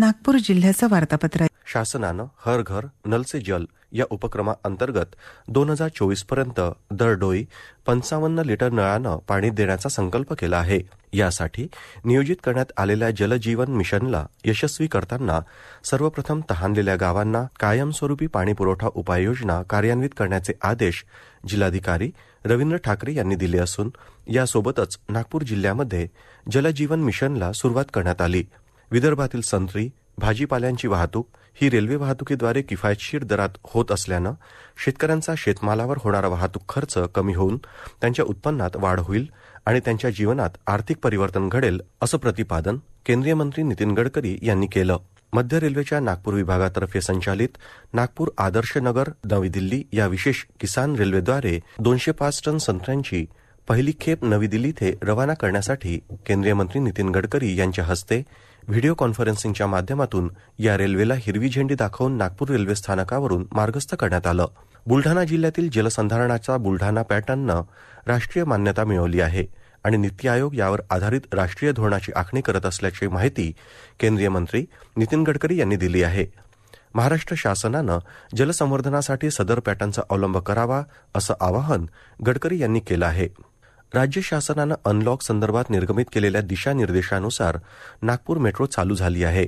नागपूर जिल्ह्याचं वार्तापत्र शासनानं हर घर नल से जल या उपक्रमाअंतर्गत दोन हजार चोवीसपर्यंत दरडोई पंचावन्न लिटर नळानं पाणी देण्याचा संकल्प केला आहे. यासाठी नियोजित करण्यात आलेल्या जलजीवन मिशनला यशस्वी करताना सर्वप्रथम तहानलेल्या गावांना कायमस्वरूपी पाणी पुरवठा उपाययोजना कार्यान्वित करण्याचे आदेश जिल्हाधिकारी रवींद्र ठाकरे यांनी दिले असून यासोबतच नागपूर जिल्ह्यामध्ये जलजीवन मिशनला सुरुवात करण्यात आली. विदर्भातील संत्री भाजीपाल्यांची वाहतूक ही रेल्वे वाहतुकीद्वारे किफायतशीर दरात होत असल्यानं शेतकऱ्यांचा शेतमालावर होणारा वाहतूक खर्च कमी होऊन त्यांच्या उत्पन्नात वाढ होईल आणि त्यांच्या जीवनात आर्थिक परिवर्तन घडेल असं प्रतिपादन केंद्रीय मंत्री नितीन गडकरी यांनी केलं. मध्य रेल्वेच्या नागपूर विभागातर्फे संचालित नागपूर आदर्श नगर नवी दिल्ली या विशेष किसान रेल्वेद्वारे दोनशे पाच टन संत्र्यांची पहिली खेप नवी दिल्ली इथे रवाना करण्यासाठी केंद्रीय मंत्री नितीन गडकरी यांच्या हस्ते व्हिडिओ कॉन्फरन्सिंगच्या माध्यमातून या रेल्वेला हिरवी झेंडी दाखवून नागपूर रेल्वे स्थानकावरून मार्गस्थ करण्यात आलं. बुलढाणा जिल्ह्यातील जलसंधारणाचा बुलढाणा पॅटर्ननं राष्ट्रीय मान्यता मिळवली आहे आणि नीती आयोग यावर आधारित राष्ट्रीय धोरणाची आखणी करत असल्याची माहिती केंद्रीय मंत्री नितीन गडकरी यांनी दिली आहे. महाराष्ट्र शासनानं जलसंवर्धनासाठी सदर पॅटर्नचा अवलंब करावा असं आवाहन गडकरी यांनी केलं आहे. राज्य शासनानं अनलॉक संदर्भात निर्गमित केलेल्या दिशानिर्देशानुसार नागपूर मेट्रो चालू झाली आहे.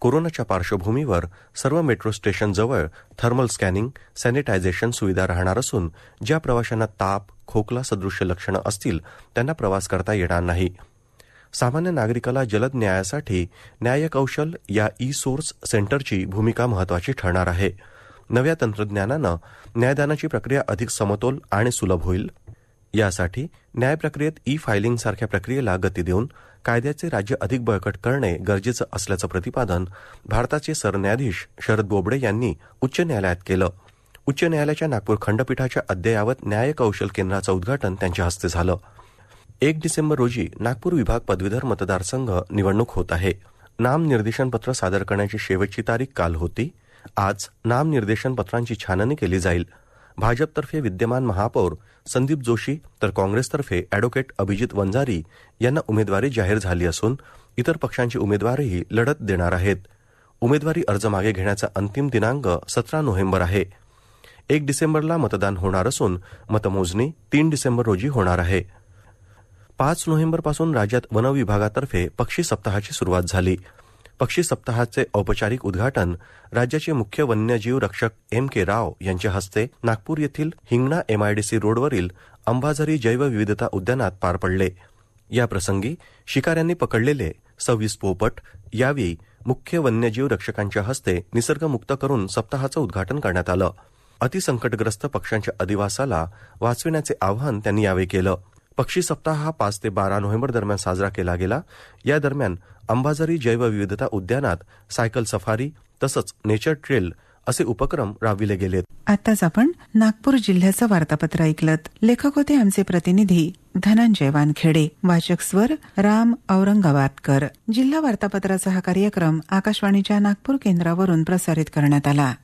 कोरोनाच्या पार्श्वभूमीवर सर्व मेट्रो स्टेशनजवळ थर्मल स्कॅनिंग सॅनिटायझेशन सुविधा राहणार असून ज्या प्रवाशांना ताप खोकला सदृश्य लक्षणं असतील त्यांना प्रवास करता येणार नाही. सामान्य नागरिकाला जलद न्यायासाठी न्याय कौशल या ई सोर्स सेंटरची भूमिका महत्वाची ठरणार आहे. नव्या तंत्रज्ञानानं न्यायदानाची प्रक्रिया अधिक समतोल आणि सुलभ होईल. यासाठी न्याय प्रक्रियेत ई फायलिंग सारख्या प्रक्रियेला गती देऊन कायद्याचे राज्य अधिक बळकट करणे गरजेचं असल्याचं प्रतिपादन भारताचे सरन्यायाधीश शरद बोबडे यांनी उच्च न्यायालयात केलं. उच्च न्यायालयाच्या नागपूर खंडपीठाच्या अद्ययावत न्याय कौशल केंद्राचं उद्घाटन त्यांच्या हस्ते झालं. एक डिसेंबर रोजी नागपूर विभाग पदवीधर मतदारसंघ निवडणूक होत आहे. नामनिर्देशनपत्र पत्र सादर करण्याची शेवटची तारीख काल होती. आज नामनिर्देशनपत्रांची पत्रांची छाननी केली जाईल. भाजपतर्फे विद्यमान महापौर संदीप जोशी तर काँग्रेसतर्फे अॅडव्होकेट अभिजित वंजारी यांना उमेदवारी जाहीर झाली असून इतर पक्षांची उमेदवारही लढत देणार आहेत. उमेदवारी अर्ज मागे घेण्याचा अंतिम दिनांक सतरा नोव्हेंबर आहे. एक डिसेंबरला मतदान होणार असून मतमोजणी तीन डिसेंबर रोजी होणार आहे. पाच नोव्हेंबरपासून राज्यात वन विभागातर्फे पक्षी सप्ताहाची सुरुवात झाली. पक्षी सप्ताहाचे औपचारिक उद्घाटन राज्याचे मुख्य वन्यजीव रक्षक एम के राव यांच्या हस्ते नागपूर येथील हिंगणा एमआयडीसी रोडवरील अंबाझरी जैवविविधता उद्यानात पार पडले. या प्रसंगी शिकाऱ्यांनी पकडलेले सव्वीस पोपट यावेळी मुख्य वन्यजीव रक्षकांच्या हस्ते निसर्गमुक्त करून सप्ताहाचं उद्घाटन करण्यात आलं. अतिसंकटग्रस्त पक्ष्यांच्या अधिवासाला वाचविण्याचे आवाहन त्यांनी यावेळी केलं. पक्षी सप्ताह हा पाच ते बारा नोव्हेंबर दरम्यान साजरा केला गेला. या दरम्यान अंबाझरी जैवविविधता उद्यानात सायकल सफारी तसंच नेचर ट्रेल असे उपक्रम राबविले गेलेत. आताच आपण नागपूर जिल्ह्याचं वार्तापत्र ऐकलत. लेखक होते आमचे प्रतिनिधी धनंजय वानखेडे. वाचक स्वर राम औरंगाबादकर. जिल्हा वार्तापत्राचा हा कार्यक्रम आकाशवाणीच्या नागपूर केंद्रावरून प्रसारित करण्यात आला.